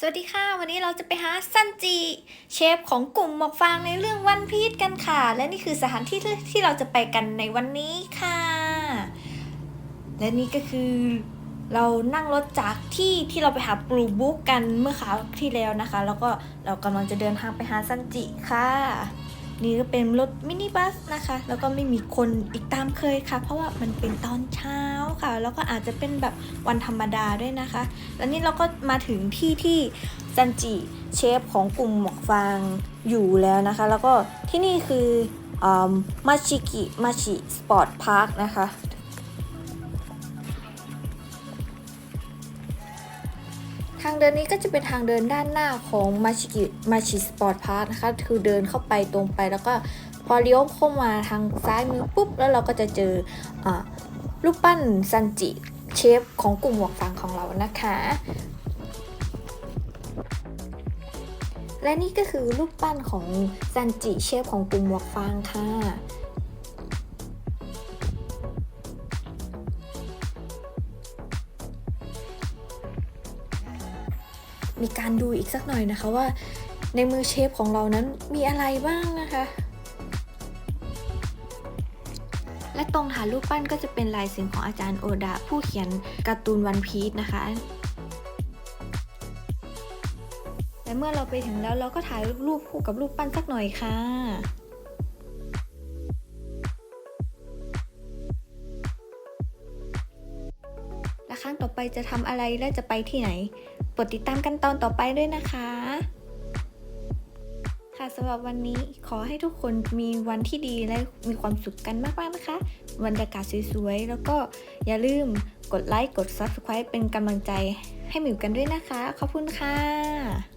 สวัสดีค่ะ วันนี้เราจะไปหาซันจิเชฟของกลุ่มหมอกฟางในเรื่องวันพีชกันค่ะ และนี่คือสถานที่ที่ที่เราจะไปกันในวันนี้ค่ะ และนี่ก็คือเรานั่งรถจากที่ที่เราไปหาปลูบุ๊กกันเมื่อคราวที่แล้วนะคะ แล้วก็เรากำลังจะเดินทางไปหาซันจิค่ะ นี่ก็เป็นรถมินิบัสนะคะ แล้วก็ไม่มีคนอีกตามเคยค่ะ เพราะว่ามันเป็นตอนเช้าค่ะ แล้วก็อาจจะเป็นแบบวันธรรมดาด้วยนะคะ แล้วนี่เราก็มาถึงที่ที่ซันจิเชฟของกลุ่มหมอกฟางอยู่แล้วนะคะ แล้วก็ที่นี่คือมาชิกิมาชิสปอร์ตพาร์คนะคะางเดินนี้ก็จะเป็นทางเดินด้านหน้าของมาชิกิมาชิสปอร์ตพาร์คนะคะคือเดินเข้าไปตรงไปแล้วก็พอเลี้ยวเข้ามาทางซ้ายมือปุ๊บ แล้วเราก็จะเจออารูปปั้นซันจิเชฟของกลุ่มหมวกฟางของเรานะคะ และนี่ก็คือรูปปั้นของซันจิเชฟของกลุ่มหมวกฟางค่ะ มีการดูอีกสักหน่อยนะคะว่า ในมือเชฟของเรานั้นมีอะไรบ้างนะคะ และตรงฐานรูปปั้นก็จะเป็นลายเซ็นของอาจารย์โอดะผู้เขียนการ์ตูนวันพีชนะคะและเมื่อเราไปถึงแล้วเราก็ถ่ายรูปคู่กับรูปปั้นสักหน่อยค่ะ รั้งต่อไปจะทำอะไรและจะไปที่ไหนโปรดติดตามกันตอนต่อไปด้วยนะคะ ค่ะสำหรับวันนี้ขอให้ทุกคนมีวันที่ดีและมีความสุขกันมากๆนะคะบรรยากาศสวยๆ แล้วก็อย่าลืมกดไลค์กด Subscribe เป็นกำลังใจให้หมิวกันด้วยนะคะ ขอบคุณค่ะ